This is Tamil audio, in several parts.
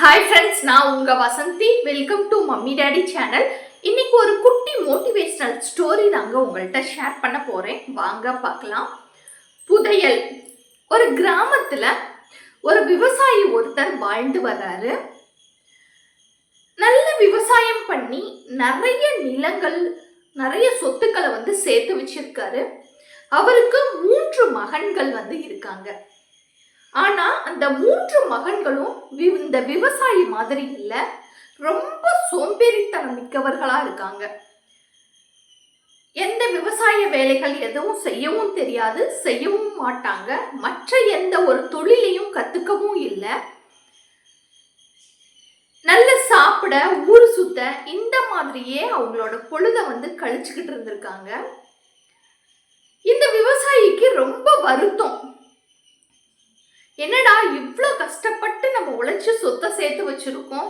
ஹாய் ஃப்ரெண்ட்ஸ் நான் உங்கள் Vasanthi. Welcome to mummy daddy channel இன்னைக்கு ஒரு குட்டி மோட்டிவேஷனல் ஸ்டோரி தாங்க உங்கள்கிட்ட ஷேர் பண்ண போறேன். வாங்க பார்க்கலாம். புதையல். ஒரு கிராமத்தில் ஒரு விவசாயி ஒருத்தர் வாழ்ந்து வர்றாரு. நல்ல விவசாயம் பண்ணி நிறைய நிலங்கள் நிறைய சொத்துக்களை வந்து சேர்த்து வச்சிருக்காரு. அவருக்கு மூன்று மகன்கள் வந்து இருக்காங்க. ஆனா அந்த மூன்று மகன்களும் வி- இந்த விவசாயி மாதிரி இல்ல. ரொம்ப சோம்பேறித்தனம் மிக்கவர்களா இருக்காங்க. எந்த விவசாய வேலைகள் எதுவும் செய்யவும் தெரியாது செய்யவும் மாட்டாங்க. மற்ற எந்த ஒரு தொழிலையும் கத்துக்கவும் இல்லை. நல்ல சாப்பிட ஊர் சுத்த இந்த மாதிரியே அவங்களோட பொழுத வந்து கழிச்சுக்கிட்டு இருந்திருக்காங்க. இந்த விவசாயிக்கு ரொம்ப வருத்தம். என்னடா இவ்வளோ கஷ்டப்பட்டு நம்ம உழைச்சி சொத்தை சேர்த்து வச்சிருக்கோம்?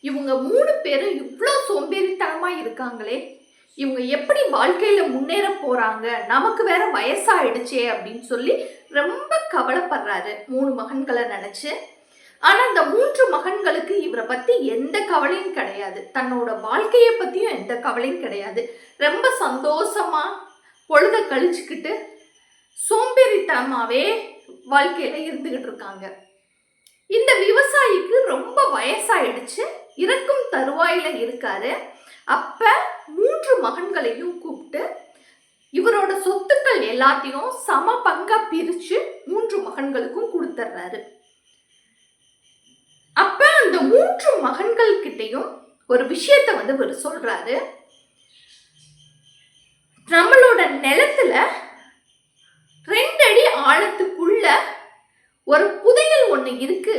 இவங்க மூணு பேரும் இவ்வளோ சோம்பேறித்தனமாக இருக்காங்களே. இவங்க எப்படி வாழ்க்கையில் முன்னேற போகிறாங்க நமக்கு வேற வயசாயிடுச்சே அப்படின்னு சொல்லி ரொம்ப கவலைப்படுறாரு மூணு மகன்களை நினச்சி. ஆனால் அந்த மூன்று மகன்களுக்கு இவரை பற்றி எந்த கவலையும் கிடையாது. தன்னோட வாழ்க்கையை பற்றியும் எந்த கவலையும் கிடையாது. ரொம்ப சந்தோஷமாக பொழுத கழிச்சுக்கிட்டு சோம்பேறித்தனமாகவே வாழ்க்கையில இருந்துகிட்டு இருக்காங்க. இந்த விவசாயிக்கு ரொம்ப வயசாயிடுச்சு. இறக்கும் தருவாயில இருக்காரு. அப்ப மூன்று மகன்களையும் கூப்பிட்டு இவரோட சொத்துக்கள் எல்லாத்தையும் சம பங்கா பிரிச்சு மூன்று மகன்களுக்கும் கொடுத்துட்றாரு அப்ப அந்த மூன்று மகன்கள் கிட்டையும் ஒரு விஷயத்த வந்து இவர் சொல்றாரு. நம்மளோட நிலத்துல ரெண்டடி ஆழத்துக்கு உள்ள ஒரு புதையல் ஒண்ணு இருக்கு.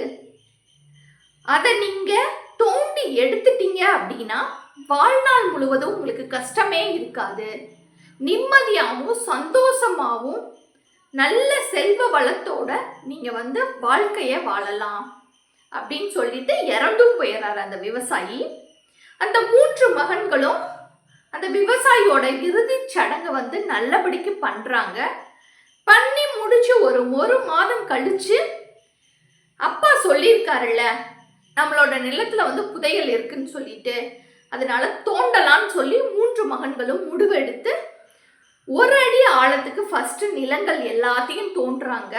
அதை நீங்க தோண்டி எடுத்துட்டீங்க அப்படின்னா வாழ்நாள் முழுவதும் உங்களுக்கு கஷ்டமே இருக்காது. நிம்மதியாகவும் சந்தோஷமாகவும் நல்ல செல்வ வளத்தோட நீங்க வந்து வாழ்க்கைய வாழலாம் அப்படின்னு சொல்லிட்டு இறந்தும் போயிடுறாரு அந்த விவசாயி. அந்த மூன்று மகன்களும் அந்த விவசாயியோட இறுதிச் சடங்கை வந்து நல்லபடிக்கு பண்றாங்க. பண்ணி முடிச்சு ஒரு ஒரு மாதம் கழிச்சு அப்பா சொல்லியிருக்காருல்ல நம்மளோட நிலத்துல வந்து புதையல் இருக்குன்னு சொல்லிட்டு அதனால தோண்டலாம்னு சொல்லி மூன்று மகன்களும் முடிவெடுத்து ஒரு அடி ஆழத்துக்கு ஃபர்ஸ்ட் நிலங்கள் எல்லாத்தையும் தோன்றாங்க.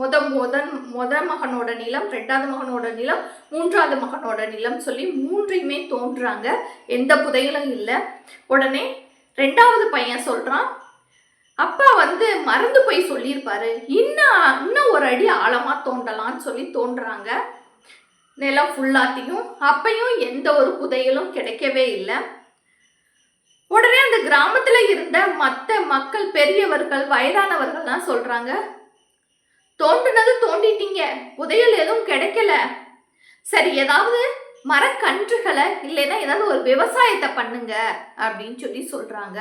முத முதன் முத மகனோட நிலம் ரெண்டாவது மகனோட நிலம் மூன்றாவது மகனோட நிலம் சொல்லி மூன்றையுமே தோன்றாங்க. எந்த புதையலும் இல்லை. உடனே ரெண்டாவது பையன் சொல்றான் அப்பா வந்து மறந்து போய் சொல்லியிருப்பாரு. இன்னும் இன்னும் ஒரு அடி ஆழமா தோண்டலாம்னு சொல்லி தோன்றாங்க. நிலம் ஃபுல்லாத்தையும் அப்பையும் எந்த ஒரு புதையலும் கிடைக்கவே இல்லை. உடனே அந்த கிராமத்துல இருந்த மற்ற மக்கள் பெரியவர்கள் வயதானவர்கள் தான் சொல்றாங்க தோண்டினது தோண்டிட்டீங்க புதையல் எதுவும் கிடைக்கல. சரி ஏதாவது மரக்கன்றுகளை இல்லைன்னா ஏதாவது ஒரு விவசாயத்தை பண்ணுங்க. அப்படின்னு சொல்லி சொல்றாங்க.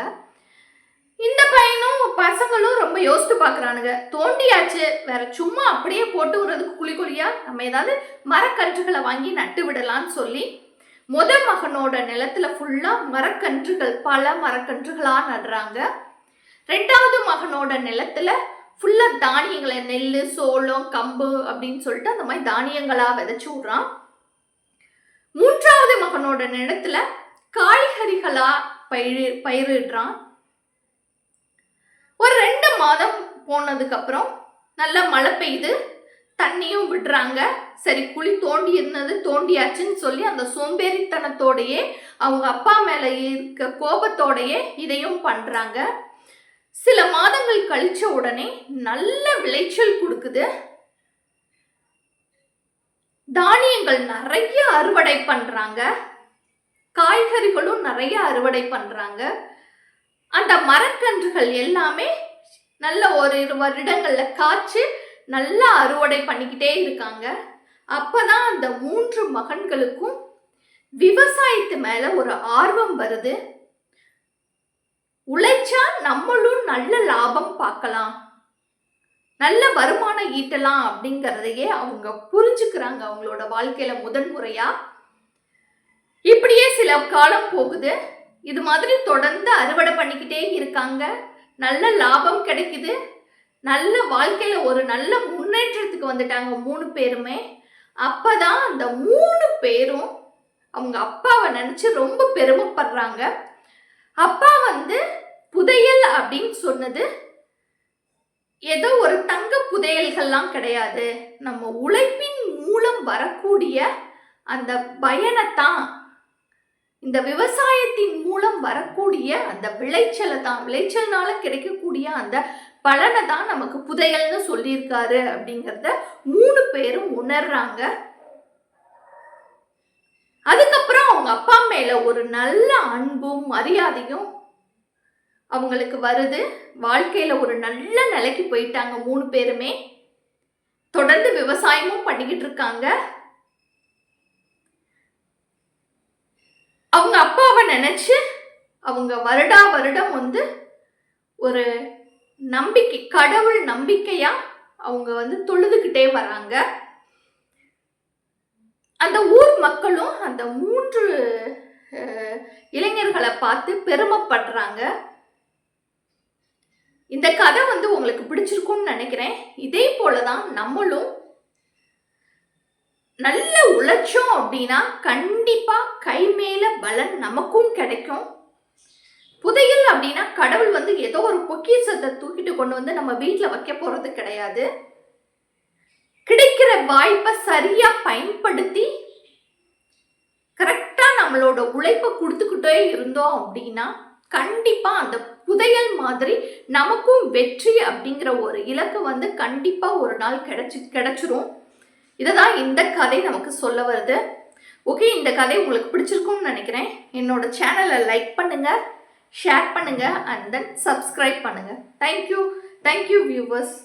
இந்த பையனும் பசங்களும் ரொம்ப யோசித்து பார்க்குறானுங்க. தோண்டியாச்சு. வேற சும்மா அப்படியே போட்டு விடுறதுக்கு குழி குழியா? நம்ம ஏதாவது மரக்கன்றுகளை வாங்கி நட்டு விடலாம்னு சொல்லி முத மகனோட நிலத்துல ஃபுல்லா மரக்கன்றுகள் பல மரக்கன்றுகளா நடுறாங்க. ரெண்டாவது மகனோட நிலத்துல ஃபுல்லா தானியங்களை நெல் சோளம் கம்பு அப்படின்னு சொல்லிட்டு அந்த மாதிரி தானியங்களா விதைச்சு விடுறான். மூன்றாவது மகனோட நிலத்துல காய்கறிகளா பயிர் பயிரிடுறான். ஒரு ரெண்டு மாதம் போனதுக்கப்புறம் நல்லா மழை பெய்யுது தண்ணியும் விடுறாங்க. சரி குழி தோண்டி இருந்தது தோண்டியாச்சுன்னு சொல்லி அந்த சோம்பேறித்தனத்தோடையே அவங்க அப்பா மேலே இருக்க கோபத்தோடையே இதையும் பண்ணுறாங்க சில மாதங்கள் கழிச்ச உடனே நல்ல விளைச்சல் கொடுக்குது. தானியங்கள் நிறைய அறுவடை பண்ணுறாங்க காய்கறிகளும் நிறைய அறுவடை பண்ணுறாங்க அந்த மரக்கன்றுகள் எல்லாமே நல்ல ஒரு இரு வருடங்களில் காய்ச்சி நல்லா அறுவடை பண்ணிக்கிட்டே இருக்காங்க. அப்போதான் அந்த மூன்று மகன்களுக்கும் விவசாயத்து மேலே ஒரு ஆர்வம் வருது. உழைச்சா நம்மளும் நல்ல லாபம் பார்க்கலாம். நல்ல வருமானம் ஈட்டலாம் அப்படிங்கிறதையே அவங்க புரிஞ்சுக்கிறாங்க அவங்களோட வாழ்க்கையில முதன்முறையா. இப்படியே சில காலம் போகுது. இது மாதிரி தொடர்ந்து அறுவடை பண்ணிக்கிட்டே இருக்காங்க. நல்ல லாபம் கிடைக்குது. நல்ல வாழ்க்கையில ஒரு நல்ல முன்னேற்றத்துக்கு வந்துட்டாங்க மூணு பேருமே. அப்பதான் அந்த மூணு பேரும் அவங்க அப்பாவை நினைச்சு ரொம்ப பெருமைப்படுறாங்க. அப்பா வந்து புதையல் அப்படின்னு சொன்னது. ஏதோ ஒரு தங்க புதையல்கள்லாம் கிடையாது. நம்ம உழைப்பின் மூலம் வரக்கூடிய அந்த பயனைத்தான் இந்த விவசாயத்தின் மூலம் வரக்கூடிய அந்த விளைச்சலை தான். விளைச்சல்னால கிடைக்கக்கூடிய அந்த பலனை தான் நமக்கு புதையல்னு சொல்லியிருக்காரு அப்படிங்கிறத மூணு பேரும் உணர்றாங்க. அதுக்கப்புறம் அவங்க அப்பா மேல ஒரு நல்ல அன்பும் மரியாதையும் அவங்களுக்கு வருது. வாழ்க்கையில ஒரு நல்ல நிலைக்கு போயிட்டாங்க மூணு பேருமே. தொடர்ந்து விவசாயமும் பண்ணிக்கிட்டு இருக்காங்க. அவங்க அப்பாவை நினச்சி அவங்க வருடா வருடம் வந்து ஒரு நம்பிக்கை கடவுள் நம்பிக்கையா அவங்க வந்து தொழுதுகிட்டே வராங்க. அந்த ஊர் மக்களும் அந்த மூன்று இளைஞர்களை பார்த்து பெருமைப்படுறாங்க. இந்த கதை வந்து உங்களுக்கு பிடிச்சிருக்கும்னு நினைக்கிறேன். இதே போலதான் நம்மளும் நல்ல உழைச்சோம் அப்படின்னா கண்டிப்பாக கை மேலே பலன் நமக்கும் கிடைக்கும். புதையல் அப்படின்னா கடவுள் வந்து ஏதோ ஒரு பொக்கிசத்தை தூக்கிட்டு கொண்டு வந்து நம்ம வீட்டில் வைக்க போகிறது கிடையாது. கிடைக்கிற வாய்ப்பை சரியாக பயன்படுத்தி கரெக்டாக நம்மளோட உழைப்பை கொடுத்துக்கிட்டே இருந்தோம் அப்படின்னா கண்டிப்பாக அந்த புதையல் மாதிரி நமக்கும் வெற்றி அப்படிங்கிற ஒரு இலக்கு வந்து கண்டிப்பாக ஒரு நாள் கிடைச்சி கிடைச்சிரும். இதை தான் இந்த கதை நமக்கு சொல்ல வருது. ஓகே இந்த கதை உங்களுக்கு பிடிச்சிருக்கும்னு நினைக்கிறேன். என்னோட சேனலை லைக் பண்ணுங்க ஷேர் பண்ணுங்க அண்ட் தென் சப்ஸ்கிரைப் பண்ணுங்க. Thank you thank you viewers